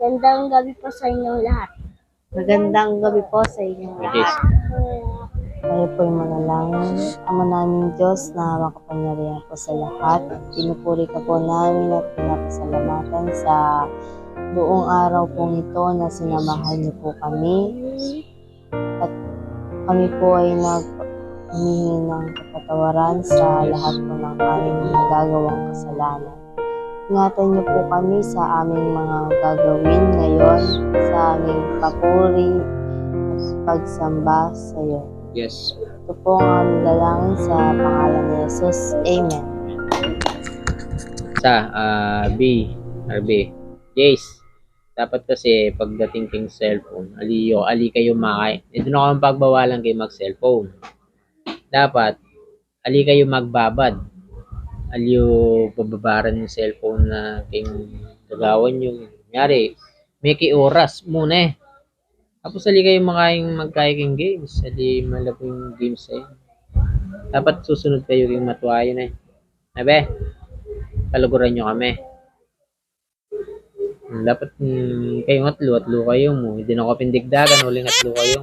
Magandang gabi po sa inyong lahat. Magandang gabi po sa inyong Yes. lahat. Tayo po yung manalangin. Ama namin Diyos na makapangyarihan po sa lahat. Pinupuri ka po namin at pinapasalamatan sa buong araw pong ito na sinamahan niyo po kami. At kami po ay nag humihingi ng kapatawaran sa lahat po ng aming nagagawang kasalanan. Ingatan niyo po kami sa aming mga gagawin ngayon, sa aming papuri at pagsamba sa iyo. Yes. Ito po ang aming dalangin sa pangalan ni Jesus. Amen. Sa ah, B, RB. Jace, dapat kasi pagdating king cellphone, aliyo, ali kayo makay. Ito na akong pagbawalan kayo mag-cellphone. Dapat, ali kayo magbabad. Aliyo, bababaran yung cellphone na king gagawan yung, nyari, may oras muna eh. Tapos ali kayo makaing magkaing games. Ali malabo yung games eh. Dapat susunod kayo yung matuwayo na eh. Nabe, kaluguran nyo kami. Dapat mm, kayong atlo, atlo kayo mo. Hindi na ako pindigdagan, huling atlo kayo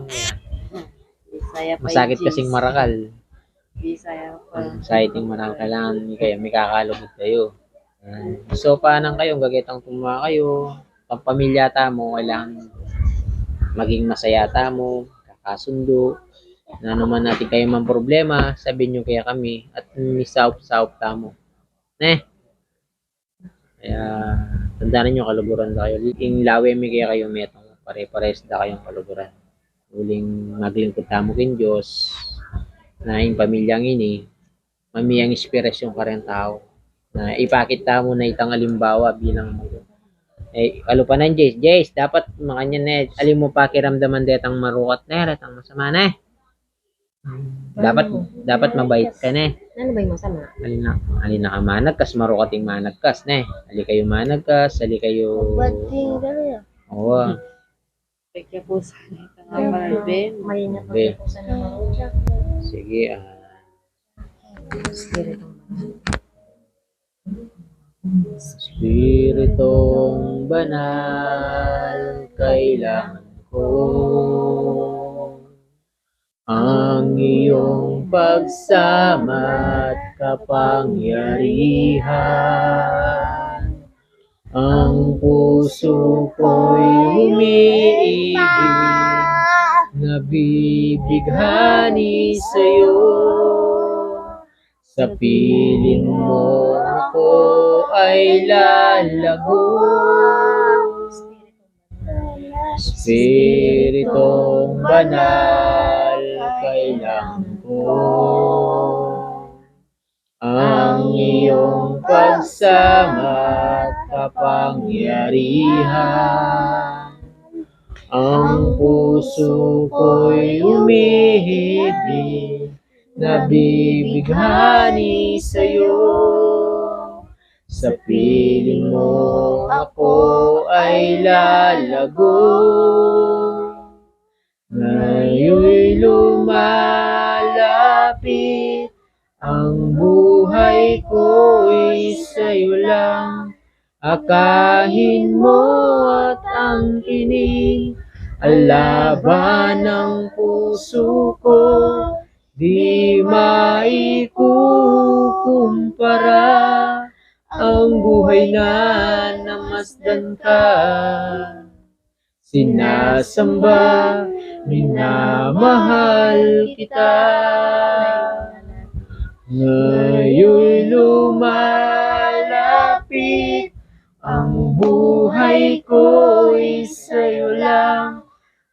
Masakit kasing marakal. Bisaya pa. Um, sa iting marakal, kailangan kayo, may kakalugod kayo. Uh, so, paanang kayo, gagitang tumuha kayo. Pampamilya ta mo, kailangan maging masaya ta mo, kakasundo. Na naman natin kayo man problema, sabihin nyo kaya kami, at misaup-saup ta mo. Ne? Kaya, tandaan ninyo, kaluguran na kayo. Yung lawe mi kaya kayo metong, pare-pares na kayong kaluguran. Uling maglingkod tamo kin Diyos, na yung pamilyang ini, mamiyang inspirasyon ka rin tao. Na ipakit mo na itang alimbawa bilang eh, alo pa nan Jace. Jace, dapat makanya na, alim mo pa kiramdaman detang marukat na, retang masama na eh. Dapat, dapat mabait ka na eh. Ano ba yung masama? Alin na, alin na ka managkas, marukating managkas na eh. Ali kayo managkas, ali kayo... Ba't yung gano'n? Oo. Pekya po sa nga Ben. Malinap Be. po sa naman. Sige, ah. Spiritong banal, kailangan ko ang iyong pagsama at kapangyarihan. Ang puso ko'y umiibig, nabibighani sa'yo. Sa piling mo ako ay lalago. Spiritong banal, kailangan ko ang iyong pagsama at kapangyarihan. Ang puso ko'y umihibig, nabibighani sa'yo. Sa piling mo ako ay lalago. Ngayon'y lumalapit, ang buhay ko'y sa'yo lang. Akahin mo at ang kinig, alaban ng puso ko. Di maikukumpara ang buhay na namasdan ka. Sinasamba, minamahal kita. Ngayon'y lumalapit, ang buhay ko'y sa'yo lang.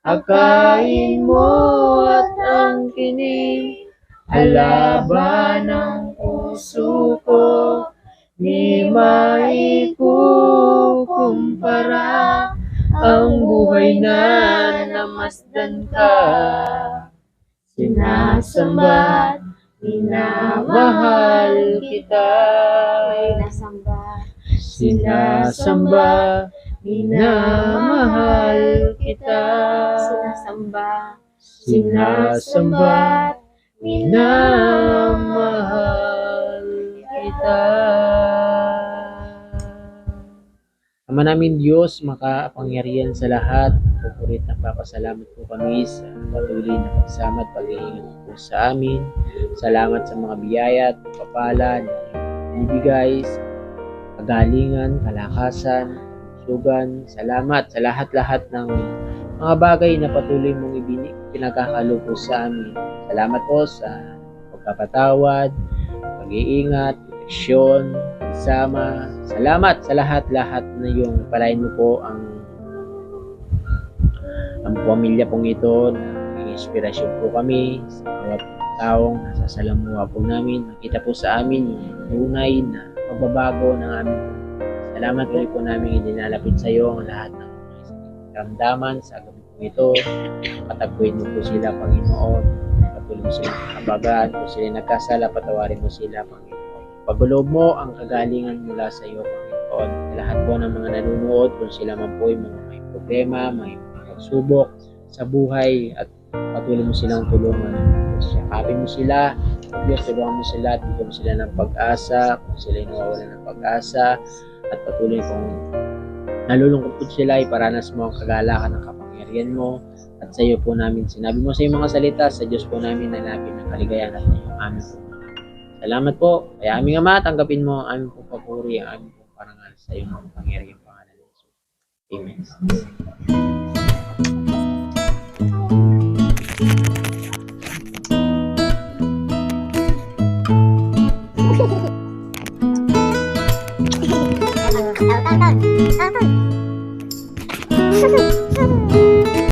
Akain mo at ang kinig, alaban ng puso ko. Di maikukumpara ang buhay na namasdan ka. Sinasamba't minamahal kita. Nasamba. Sinasamba, minamahal kita. Sinasamba. Sinasamba, minamahal kita. Ama namin Diyos, makapangyarihan sa lahat. Pupurit na papasalamat po kami sa patuloy na pagsama at pag-iingat po sa amin. Salamat sa mga biyaya at kapala na ibibigay sa kagalingan, kalakasan, sugan. Salamat sa lahat-lahat ng mga bagay na patuloy mong ibini, pinagkakalo po sa amin. Salamat po sa pagpapatawad, pag-iingat, proteksyon, sama. Salamat sa lahat-lahat na yung palain mo po ang ang pamilya pong ito na inspirasyon po kami sa bawat taong nasa po namin. Nakita po sa amin yung tunay na pagbabago ng aming Salamat po po namin idinalapit sa iyo ang lahat ng ramdaman sa gabi po ito. Patagpuin mo po sila, Panginoon. Patuloy mo silang kabagaan. Kung sila nagkasala, patawarin mo sila, Panginoon. Pagulog mo ang kagalingan mula sa iyo, Panginoon. Lahat po ng mga nanonood, kung sila man po ay mga may problema, may mga pagsubok sa buhay at patuloy mo silang tulungan. Yakapin mo sila. Diyos, tulungan mo sila at bigyan mo sila ng pag-asa. Kung sila ay nawawalan ng pag-asa at patuloy kong nalulungkot sila, iparanas mo ang kagalakan ng kapangyarihan mo at sa iyo po namin sinabi mo sa iyong mga salita, sa Diyos po namin nalapin ng kaligayahan at iyong aming po. Salamat po. Kaya aming Ama, tanggapin mo ang aming po papuri, ang aming po parangal sa iyong mga pangyarihan pangalan Jesus. Amen.